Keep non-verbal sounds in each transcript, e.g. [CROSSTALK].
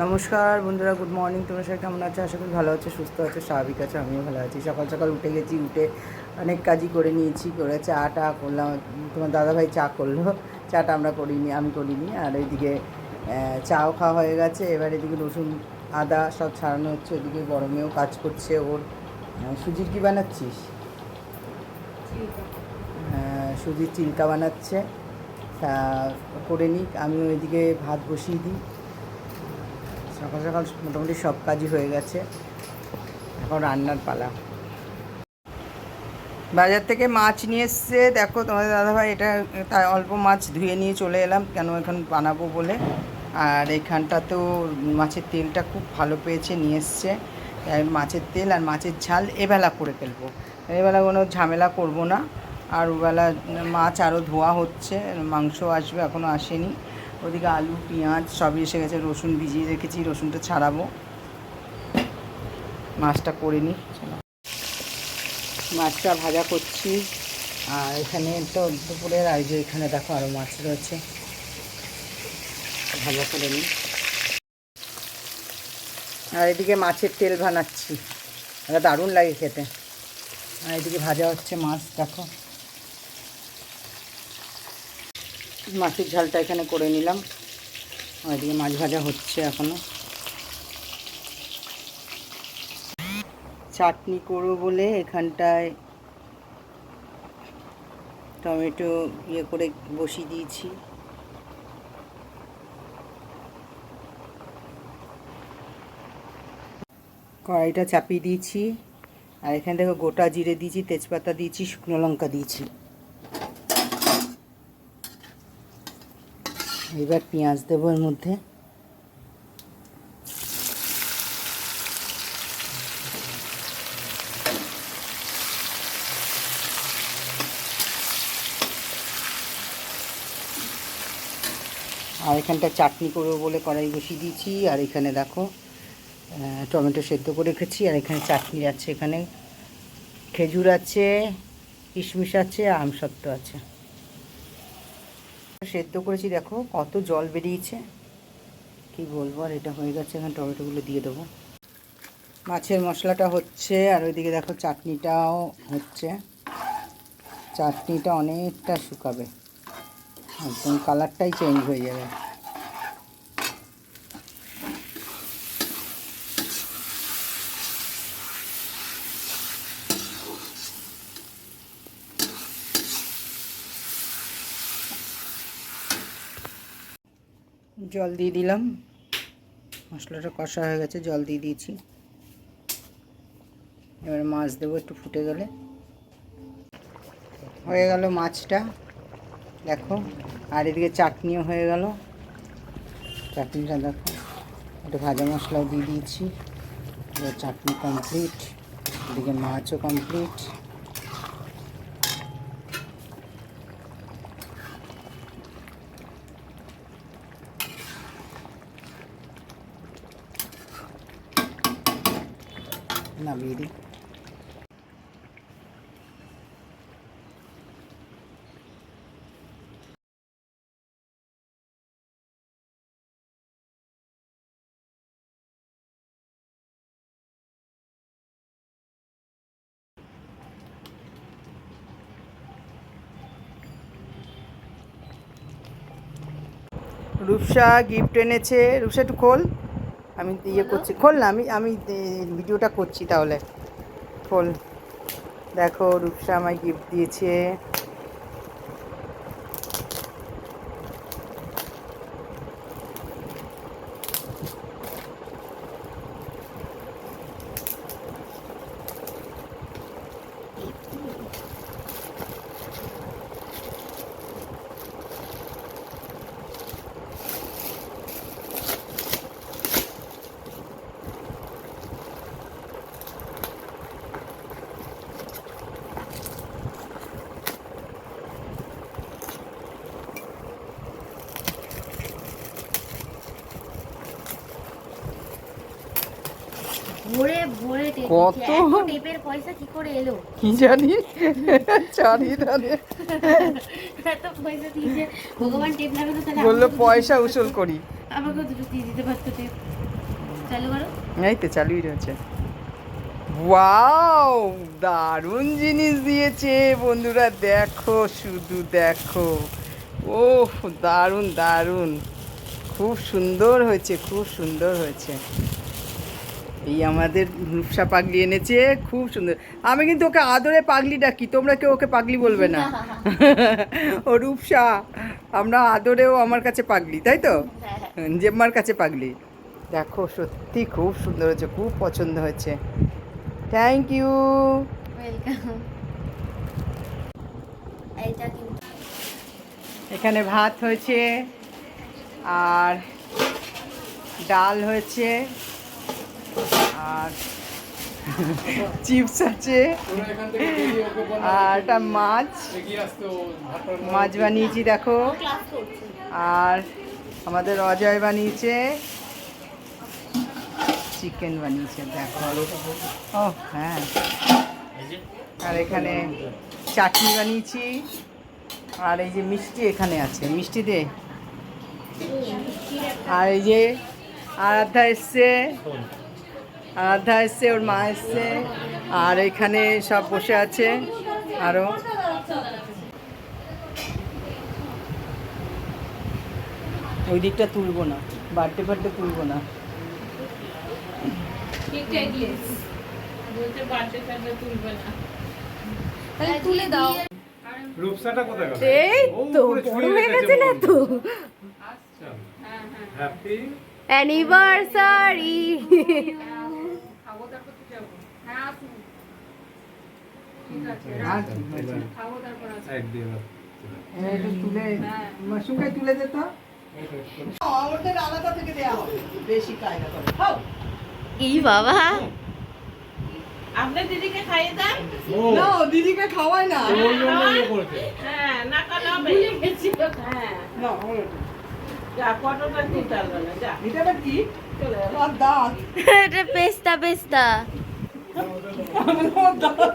নমস্কার বন্ধুরা good morning তোমার সবাই কেমন আছে? আশা করি ভালো আছে সুস্থ আছে স্বাভাবিক আছে আমিও ভালো আছি। সকাল সকাল উঠে গেছি উঠে অনেক কাজই করে নিয়েছি করে চা টা করলাম। তোমার দাদাভাই চা করল চাটা আমরা করিনি আমি করিনি। আর ওইদিকে আহ, চাও খাওয়া হয়ে গেছে। এবার এদিকে রসুন আদা সব ছাড়ানো হচ্ছে ওইদিকে গরমেও কাজ করছে ওর। সুজির কী বানাচ্ছিস? সুজির চিল্কা বানাচ্ছে। তা করে নিক আমি ওইদিকে ভাত বসিয়ে দিই। সকাল সকাল মোটামুটি সব কাজই হয়ে গেছে। এখন রান্নার পালা। বাজার থেকে মাছ নিয়ে এসছে। দেখো তোমাদের দাদাভাই, এটা তাই অল্প মাছ ধুয়ে নিয়ে চলে এলাম। কেন এখন বানাবো বলে? আর এইখানটাতেও মাছের তেলটা খুব ভালো পেয়েছে, নিয়ে এসছে। তাই মাছের তেল আর মাছের ঝাল এবেলা করে ফেলব। এবেলা কোনো ঝামেলা করব না। আর ওবেলা মাছ আরও ধোয়া হচ্ছে, মাংস আসবে এখনও আসেনি। ওদিকে আলু, পেঁয়াজ সবই এসে গেছে, রসুন ভিজিয়ে রেখেছি, রসুনটা ছাড়াবো। মাছটা করে নিই, চলো। মাছটা ভাজা করছি। আর এখানে তো দুপুরের, আর যে এখানে দেখো আরও মাছ রয়েছে। ভাজা করে নিই। আর এদিকে মাছের তেল বানাচ্ছি। এটা দারুণ লাগে খেতে। আর এদিকে ভাজা হচ্ছে মাছ, দেখো। মাছের ঝালটা এখানে করে নিলাম। ওইদিকে মাছ ভাজা হচ্ছে এখনও। চাটনি করব বলে এখানটায় টমেটো ইয়ে করে বসিয়ে দিয়েছি। কড়াইটা চাপিয়ে দিয়েছি। আর এখানে দেখো গোটা জিরে দিয়েছি, তেজপাতা দিয়েছি, শুকনো লঙ্কা দিয়েছি। এবার পেঁয়াজ দেবো এর মধ্যে। আর এখানটা চাটনি করব বলে কড়াই বসিয়ে দিয়েছি। আর এখানে দেখো টমেটো সেদ্ধ করে রেখেছি। আর এখানে চাটনি আছে এখানে। খেজুর আছে, কিশমিশ আছে আমসত্ত্ব আছে। সেদ্ধ করেছি, দেখো কত জল বেরিয়েছে। কি বলব, আর এটা হয়ে গেছে, এখন টমেটোগুলো দিয়ে দেবো। মাছের মশলাটা হচ্ছে, আর ওইদিকে দেখো চাটনিটাও হচ্ছে। চাটনিটা অনেকটা শুকাবে। একদম কালারটাই চেঞ্জ হয়ে যাবে। জল দিয়ে দিলাম। মশলাটা কষা হয়ে গেছে, জল দিয়ে দিয়েছি। এবারে মাছ দেবো একটু ফুটে গেলে। হয়ে গেল মাছটা। দেখো, আর এদিকে চাটনিও হয়ে গেল। চাটনিটা দেখো, একটু ভাজা মশলাও দিয়ে দিয়েছি। এবার চাটনি কমপ্লিট এদিকে মাছও কমপ্লিট নামিয়ে দিই। রূপসা গিফট এনেছে। রূপসা একটু খোল। আমি ইয়ে করছি, খোল না, আমি আমি ভিডিওটা করছি তাহলে। খোল। দেখো রূপসা আমায় গিফট দিয়েছে। ভোরে ভোরে কত? টেপের পয়সা কি করে এলো? কি জানি জানি এত পয়সা দিয়েছে ভগবান টেপ লাগানো তাহলে বলল পয়সা উসুল করি। আমাকেও দুটো দিয়ে দিতে পারতো টেপ। চালু করো। এই তো চালুই রয়েছে। ওয়াও দারুণ জিনিস দিয়েছে। বন্ধুরা দেখো শুধু দেখো। ও দারুণ দারুণ। খুব সুন্দর হয়েছে খুব সুন্দর হয়েছে। এই আমাদের রূপসা পাগলি এনেছে খুব সুন্দর। আমি কিন্তু ওকে আদরে পাগলি ডাকি তোমরা কেউ ওকে পাগলি বলবে না। [LAUGHS] ও রূপসা আমরা আদরেও আমার কাছে পাগলি তাই তো? জেম্মার কাছে পাগলি। দেখো সত্যি খুব সুন্দর হয়েছে খুব পছন্দ হয়েছে। থ্যাংক ইউ এখানে ভাত হয়েছে আর ডাল হয়েছে। আর চিপস আছে। আর একটা মাছ। মাছ বানিয়েছি, দেখো। আর আমাদের অজয় বানিয়েছে। চিকেন বানিয়েছে, দেখো। ও হ্যাঁ। আর এখানে চাটনি বানিয়েছি। আর এই যে মিষ্টি এখানে আছে। মিষ্টি দে। আর এই যে আরাধ্যা এসছে। আরাধ্যা এসছে ওর মা এসছে আর এখানে সব বসে আছে আরও ওই দিকটা তুলবো না বার্থডে ফার্থডে তুলবো না। তুলে দাও। রূপসাটা কোথায় গেল? এই তো বড় হয়ে গেছে না তো? হ্যাপি অ্যানিভার্সারি এক দিয়ে দাও। একটু তুলে মাশরুমটা তুলে দে তো ওদের আলাদা থেকে দেওয়া হবে বেশি কায়দা করে এই বাবা আপনার দিদিকে খাইয়ে দেন না দিদিকে খাওয়ায় ইয়ে। হ্যাঁ। কাল হ্যাঁ না। এটা দাঁত। পেস্তা পেস্তা। দাঁত।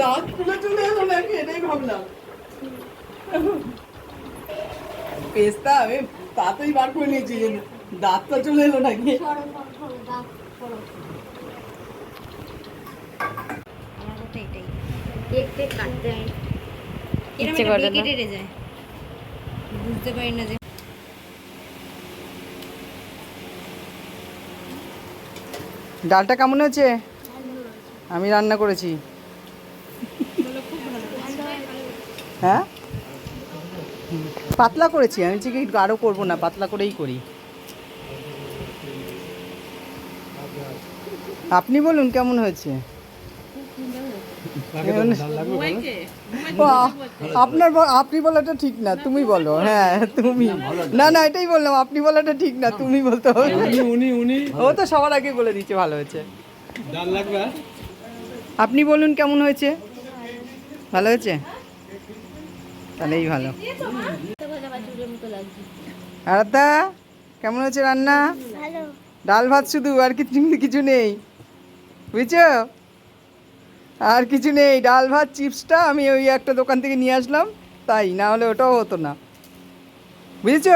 দাঁত খুলে চলে দাঁত এলো নাকি? এটাই ভাবলাম। পেস্তা আমি তাতেই বার করে নিয়েছি যে দাঁতটা চলে এলো নাকি? কেক টেক কাটতে ইচ্ছে করে না। বুঝতে পারি না যে ডালটা কেমন হয়েছে? আমি রান্না করেছি। হ্যাঁ? পাতলা করেছি আমি ঠিক গাঢ় করব না পাতলা করেই করি। আপনি বলুন কেমন হয়েছে? আপনার আপনি বলাটা ঠিক না তুমি বলো হ্যাঁ তুমি না না এটাই বললাম আপনি বলাটা ঠিক না তুমি বলতে হবে। উনি উনি উনি। ও তো সবার আগে বলে দিচ্ছে ভালো হয়েছে। ডাল লাগবে? আপনি বলুন কেমন হয়েছে? ভালো হয়েছে? তাহলেই ভালো। আরাদা কেমন হয়েছে রান্না? ডাল ভাত শুধু আর কিছু কিছু নেই। বুঝছ? আর কিছু নেই, ডাল ভাত, চিপসটা আমি ওই একটা দোকান থেকে নিয়ে আসলাম, তাই, না হলে ওটাও হতো না। বুঝেছ?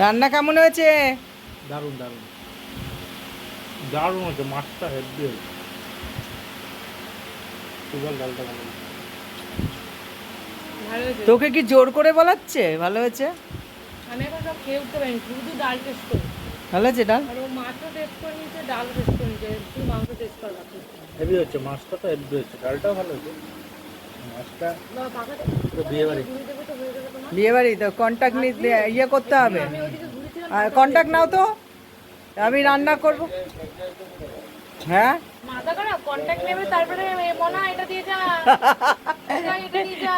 রান্না কেমন হয়েছে? দারুণ দারুণ। দারুণ হচ্ছে মাছটা হেভি হয়েছে। ডালটা ভালো হয়েছে। হয়েছে। তোকে কি জোর করে বলাচ্ছে? ভালো হয়েছে? আমি এখন সব খেয়ে উঠতে পারিনি শুধু ডাল টেস্ট করি ভালো হয়েছে ডাল? আর ও মাছও টেস্ট করে নিয়েছে ডাল টেস্ট করে নিয়েছে শুধু মাংস টেস্ট করা হেভি হচ্ছে মাছটা তো হেভি হচ্ছে ডালটাও ভালো হয়েছে। মাছটা বাবা পাকাতে পুরো বিয়ে বাড়ি ঘুরে দেবে তো যাবে তোমার বিয়ে বাড়ি তো কন্ট্যাক্ট নিতে ইয়ে করতে হবে। আমি আর কন্ট্যাক্ট নাও তো। আমি রান্না করব। হ্যাঁ?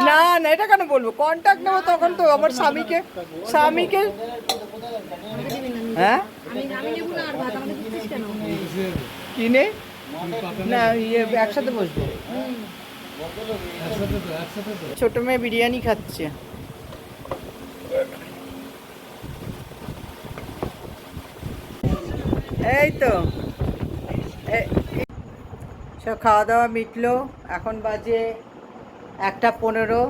না না এটা কেন বলব? কন্ট্যাক্ট নেব তখন তো আমার স্বামীকে স্বামীকে। হ্যাঁ? কেন? না ইয়ে একসাথে বসবো। ছোট মেয়ে বিরিয়ানি খাচ্ছে। এই তো। সব খাওয়া দাওয়া মিটলো। এখন বাজে একটা পনেরো।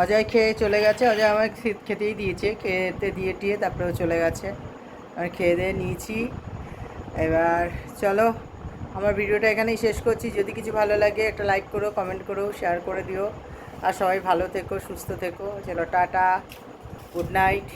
অজয় খেয়ে চলে গেছে। অজয় আমার খেতেই দিয়েছে। খেতে দিয়ে টিয়ে তারপরে ও চলে গেছে। আমি খেয়ে দিয়ে নিয়েছি। এবার চলো, আমার ভিডিওটা এখানেই শেষ করছি। যদি কিছু ভালো লাগে, একটা লাইক করো কমেন্ট করো শেয়ার করে দিও। আর সবাই ভালো থেকো, সুস্থ থেকো। চলো টাটা গুড নাইট